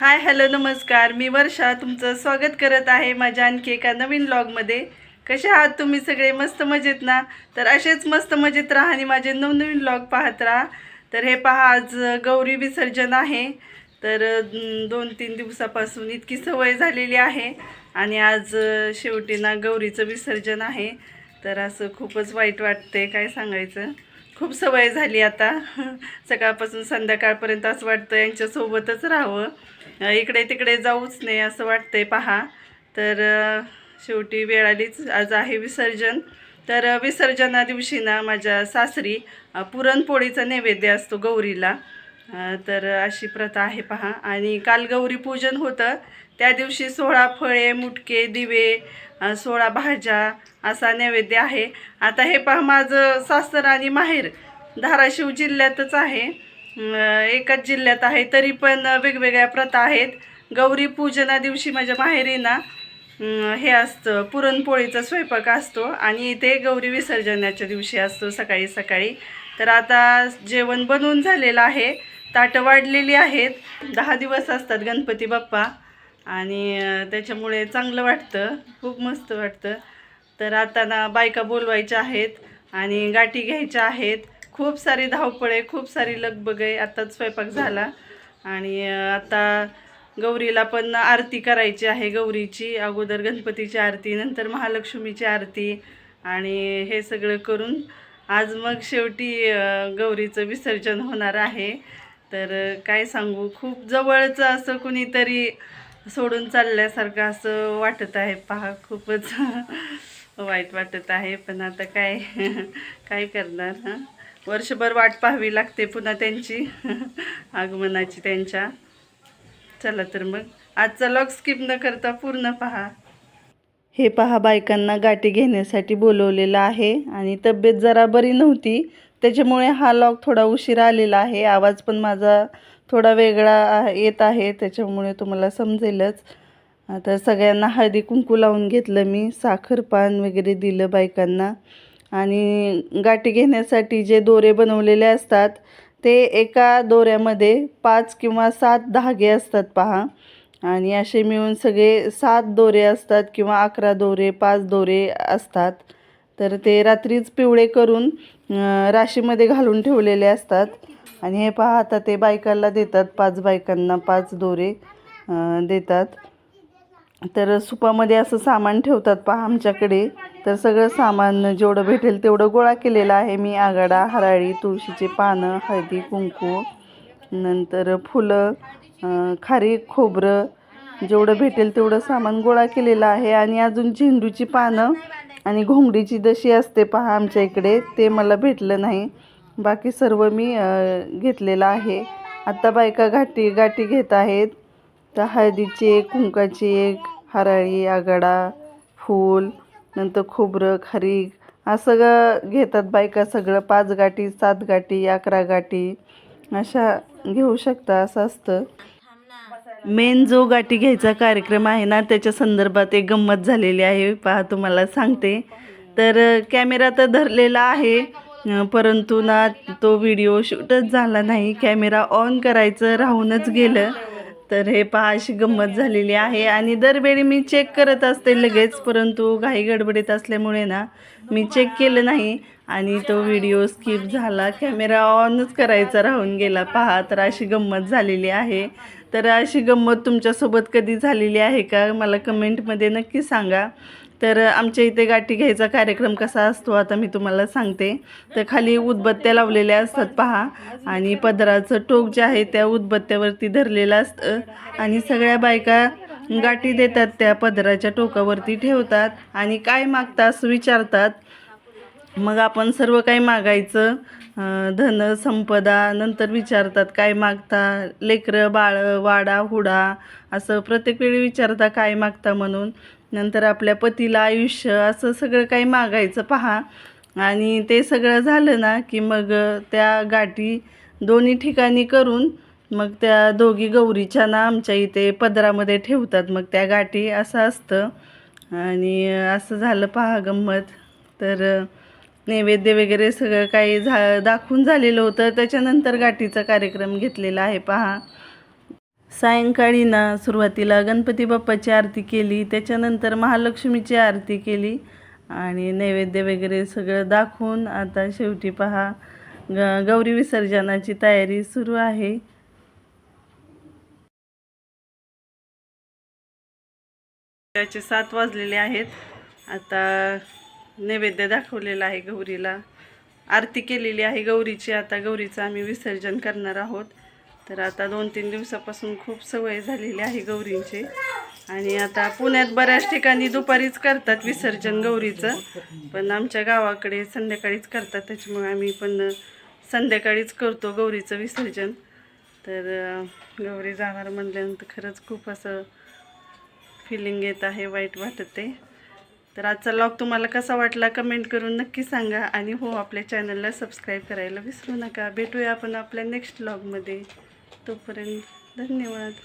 Hi hello नमस्कार. मी वर्षा तुमचं स्वागत करत आहे माझ्या आणखी एका नवीन ब्लॉगमध्ये कसे आहात तुम्ही सगळे? मस्त मजेत ना? तर असेच मस्त मजेत राहा आणि माझे नवनवीन ब्लॉग पाहत राहा. तर हे पहा आज गौरी विसर्जन आहे. तर दोन तीन दिवसापासून इतकी सवय झालेली आहे. आणि आज शेवटी ना गौरीचं विसर्जन आहे. तर असं खूपच वाईट वाटते काय सांगायचं? खूप सवय झाली आता. सकाळपासून संध्याकाळपर्यंत असं वाटतं यांच्यासोबतच राहावं. इकडे तिकडे जाऊच नाही असं वाटतंय पहा. तर शेवटी वेळ आलीच आज आहे विसर्जन. तर विसर्जना दिवशी ना माझ्या सासरी पुरणपोळीचा नैवेद्य असतो गौरीला. तर अशी प्रथा आहे पहा. आणि काल गौरी पूजन होतं. त्या दिवशी सोळा फळे मुटके दिवे सोळा भाज्या असा नैवेद्य आहे. आता हे पहा माझं सासर आणि माहेर धाराशिव जिल्ह्यातच आहे. एकाच जिल्ह्यात आहे तरी पण वेगवेगळ्या प्रथा आहेत. गौरी पूजना दिवशी माझ्या माहेरी ना हे असतं पुरणपोळीचा स्वयंपाक असतो आणि इथे गौरी विसर्जनाच्या दिवशी असतो सकाळी सकाळी. तर आता जेवण बनवून झालेलं आहे. ताटं वाढलेली आहेत. दहा दिवस असतात गणपती बाप्पा आणि त्याच्यामुळे चांगलं वाटतं. खूप मस्त वाटतं. तर आता ना बायका बोलवायच्या आहेत आणि गाठी घ्यायच्या आहेत. खूप सारी धावपळ आहे खूप सारी लगबग आहे. आत्ताच स्वयंपाक झाला. आणि आता गौरीला पण आरती करायची आहे गौरीची. अगोदर गणपतीची आरती नंतर महालक्ष्मीची आरती आणि हे सगळं करून आज मग शेवटी गौरीचं विसर्जन होणार आहे. तर काय सांगू? खूप जवळचं असं कुणीतरी सोडून चालल्यासारखं असं वाटत आहे. पहा खूपच वाईट वाटत आहे. पण आता काय काय करणार हां? वर्षभर वाट पाहावी लागते पुन्हा त्यांची आगमनाची त्यांच्या. चला तर मग आजचा लॉग स्किप न करता पूर्ण पहा. हे पहा बायकांना गाठी घेण्यासाठी बोलवलेलं आहे आणि तब्येत जरा बरी नव्हती. त्याच्यामुळे हा लॉग थोडा उशिरा आलेला आहे. आवाज पण माझा थोडा वेगळा येत आहे त्याच्यामुळे तुम्हाला समजेलच. आता सगळ्यांना हळदी कुंकू लावून घेतलं मी साखर पान वगैरे दिलं बायकांना. आणि गाठी घेण्यासाठी जे दोरे बनवलेले असतात ते एका दोऱ्यामध्ये पाच किंवा सात धागे असतात पहा. आणि असे मिळून सगळे सात दोरे असतात किंवा अकरा दोरे पाच दोरे असतात. तर ते रात्रीच पिवळे करून राशीमध्ये घालून ठेवलेले असतात. आणि हे पहा आता ते बायकाला देतात. पाच बायकांना पाच दोरे देतात. तर सुपामध्ये असं सामान ठेवतात पहा आमच्याकडे. तर सगळं सामान जेवढं भेटेल तेवढं गोळा केलेलं आहे मी. आगाडा हराळी तुळशीचे पानं हळदी कुंकू नंतर फुलं खारी खोबरं जेवढं भेटेल तेवढं सामान गोळा केलेलं आहे. आणि अजून झेंडूची पानं आणि घोंगडीची दशी असते पहा आमच्या इकडे ते मला भेटलं नाही. बाकी सर्व मी घेतलेलं आहे. आत्ता बायका घाटी गाठी घेत आहेत. तर हळदीची एक कुंकाची एक हराळी आगाडा फूल नंतर खोबरं खारीक असं ग घेतात बायका सगळं. पाच गाठी सात गाठी अकरा गाठी अशा घेऊ शकता असं असतं. मेन जो गाठी घ्यायचा कार्यक्रम आहे ना त्याच्या संदर्भात एक गंमत झालेली आहे. पहा तुम्हाला सांगते. तर कॅमेरा तर धरलेला आहे परंतु ना तो व्हिडिओ शूटच झाला नाही. कॅमेरा ऑन करायचं राहूनच गेलं. तर हे पहा अशी गंमत झालेली आहे. आणि दरवेळी मी चेक करत असते लगेच परंतु घाई गडबडीत असल्यामुळे ना मी चेक केलं नाही. आणि तो व्हिडिओ स्किप झाला कॅमेरा ऑनच करायचा राहून गेला. पहा तर अशी गंमत झालेली आहे. तर अशी गंमत तुमच्यासोबत कधी झालेली आहे का? मला कमेंटमध्ये नक्की सांगा. तर आमच्या इथे गाठी घ्यायचा कार्यक्रम कसा असतो आता मी तुम्हाला सांगते. तर खाली उदबत्त्या लावलेल्या असतात पहा. आणि पदराचं टोक जे आहे त्या उदबत्त्यावरती धरलेलं असतं. आणि सगळ्या बायका गाठी देतात त्या पदराच्या टोकावरती ठेवतात आणि काय मागता असं विचारतात. मग आपण सर्व काही मागायचं? धन संपदा नंतर विचारतात काय मागता? लेकरं बाळं वाडा हुडा असं प्रत्येक वेळी विचारता काय मागता म्हणून. नंतर आपल्या पतीला आयुष्य असं सगळं काही मागायचं पहा. आणि ते सगळं झालं ना की मग त्या गाठी दोन्ही ठिकाणी करून मग त्या दोघी गौरीच्या ना आमच्या इथे पदरामध्ये ठेवतात. मग त्या गाठी असं असतं. आणि असं झालं पहा गंमत. तर नैवेद्य वगैरे सगळं काही झा दाखवून झालेलं होतं. त्याच्यानंतर गाठीचा कार्यक्रम घेतलेला आहे पहा. सायंकाळी ना सुरुवातीला गणपती बाप्पाची आरती केली त्याच्यानंतर महालक्ष्मीची आरती केली आणि नैवेद्य वगैरे सगळं दाखवून आता शेवटी पहा ग गौरी विसर्जनाची तयारी सुरू आहे. त्याचे सात वाजलेले आहेत. आता नैवेद्य दाखवलेला आहे गौरीला. आरती केलेली आहे गौरीची. आता गौरीचं आम्ही विसर्जन करणार आहोत. तर आता दोन तीन दिवसापासून खूप सवय झालेली आहे गौरींची. आणि आता पुण्यात बऱ्याच ठिकाणी दुपारीच करतात विसर्जन गौरीचं. पण आमच्या गावाकडे संध्याकाळीच करतात त्याच्यामुळे आम्ही पण संध्याकाळीच करतो गौरीचं विसर्जन. तर गौरी जाणार म्हणल्यानंतर खरंच खूप असं फिलिंग येत आहे वाईट वाटते तर आजचा लॉग तुम्हाला कसा वाटला कमेंट करून नक्की सांगा आणि हो आपल्या चॅनलला सबस्क्राईब करायला विसरू नका. भेटूया आपण आपल्या नेक्स्ट लॉगमध्ये तोपर्यंत धन्यवाद.